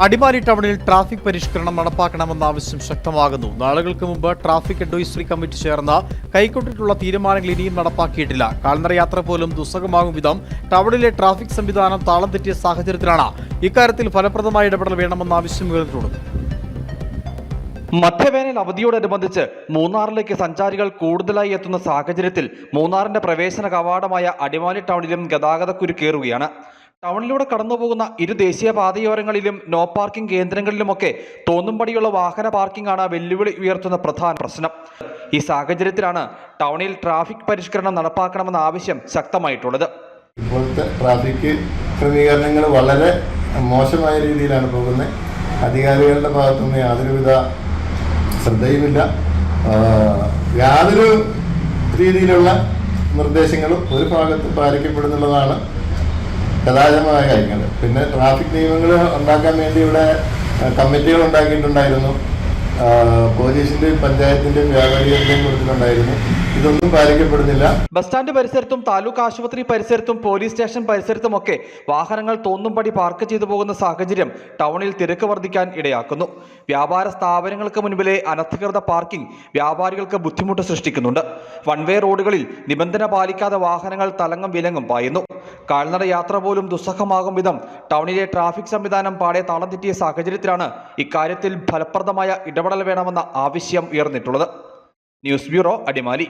അടിമാലി ടൗണിൽ ട്രാഫിക് പരിഷ്കരണം നടപ്പാക്കണമെന്ന ആവശ്യം ശക്തമാകുന്നു. നാളുകൾക്ക് മുമ്പ് ട്രാഫിക് അഡ്വൈസറി കമ്മിറ്റി ചേർന്ന കൈക്കൊണ്ടിട്ടുള്ള തീരുമാനങ്ങൾ ഇനിയും നടപ്പാക്കിയിട്ടില്ല. കാൽനട യാത്ര പോലും ദുസ്സഹമാകും വിധം ടൗണിലെ ട്രാഫിക് സംവിധാനം താളം തെറ്റിയ സാഹചര്യത്തിലാണ് ഇക്കാര്യത്തിൽ ഫലപ്രദമായ ഇടപെടൽ വേണമെന്ന ആവശ്യം ഉയർന്നിട്ടുള്ളത്. മധ്യവേനൽ അവധിയോടനുബന്ധിച്ച് മൂന്നാറിലേക്ക് സഞ്ചാരികൾ കൂടുതലായി എത്തുന്ന സാഹചര്യത്തിൽ മൂന്നാറിന്റെ പ്രവേശന കവാടമായ അടിമാലി ടൗണിലും ഗതാഗതക്കുരു ഗതാഗതക്കുരുക്കേറുകയാണ് ടൗണിലൂടെ കടന്നു പോകുന്ന ഇരു ദേശീയ പാതയോരങ്ങളിലും നോ പാർക്കിംഗ് കേന്ദ്രങ്ങളിലുമൊക്കെ തോന്നുംപടിയുള്ള വാഹന പാർക്കിംഗ് ആണ് വെല്ലുവിളി ഉയർത്തുന്ന പ്രധാന പ്രശ്നം. ഈ സാഹചര്യത്തിലാണ് ടൗണിൽ ട്രാഫിക് പരിഷ്കരണം നടപ്പാക്കണമെന്ന ആവശ്യം ശക്തമായിട്ടുള്ളത്. ഇപ്പോഴത്തെ ട്രാഫിക് ക്രമീകരണങ്ങൾ വളരെ മോശമായ രീതിയിലാണ് പോകുന്നത്. അധികാരികളുടെ ഭാഗത്തുനിന്ന് യാതൊരുവിധ ശ്രദ്ധയുമില്ല. യാതൊരു രീതിയിലുള്ള നിർദ്ദേശങ്ങളും ഒരു ഭാഗത്ത് പാലിക്കപ്പെടുന്നുള്ളതാണ് ഗതാഗതമായ കാര്യങ്ങൾ. പിന്നെ ട്രാഫിക് നിയമങ്ങൾ ഉണ്ടാക്കാൻ വേണ്ടി ഇവിടെ കമ്മിറ്റികൾ ഉണ്ടാക്കിയിട്ടുണ്ടായിരുന്നു. പോലീസിന്റെയും പഞ്ചായത്തിന്റെയും വ്യാപാരികളുടെയും കൊടുത്തിട്ടുണ്ടായിരുന്നു. ഇതൊന്നും പാലിക്കപ്പെടുന്നില്ല. ബസ് സ്റ്റാൻഡ് പരിസരത്തും താലൂക്ക് ആശുപത്രി പരിസരത്തും പോലീസ് സ്റ്റേഷൻ പരിസരത്തും ഒക്കെ വാഹനങ്ങൾ തോന്നുംപടി പാർക്ക് ചെയ്തു പോകുന്ന സാഹചര്യം ടൗണിൽ തിരക്ക് വർദ്ധിക്കാൻ ഇടയാക്കുന്നു. വ്യാപാര സ്ഥാപനങ്ങൾക്ക് മുൻപിലെ അനധികൃത പാർക്കിംഗ് വ്യാപാരികൾക്ക് ബുദ്ധിമുട്ട് സൃഷ്ടിക്കുന്നുണ്ട്. വൺവേ റോഡുകളിൽ നിബന്ധന പാലിക്കാതെ വാഹനങ്ങൾ തലങ്ങും വിലങ്ങും പായുന്നു. കാൽനട യാത്ര പോലും ദുസ്സഹമാകും വിധം ടൗണിലെ ട്രാഫിക് സംവിധാനം പാടെ താളം തെറ്റിയ സാഹചര്യത്തിലാണ് ഇക്കാര്യത്തിൽ ഫലപ്രദമായ ഇടപെടൽ വേണമെന്ന ആവശ്യം ഉയർന്നിട്ടുള്ളത്. News bureau Adimali.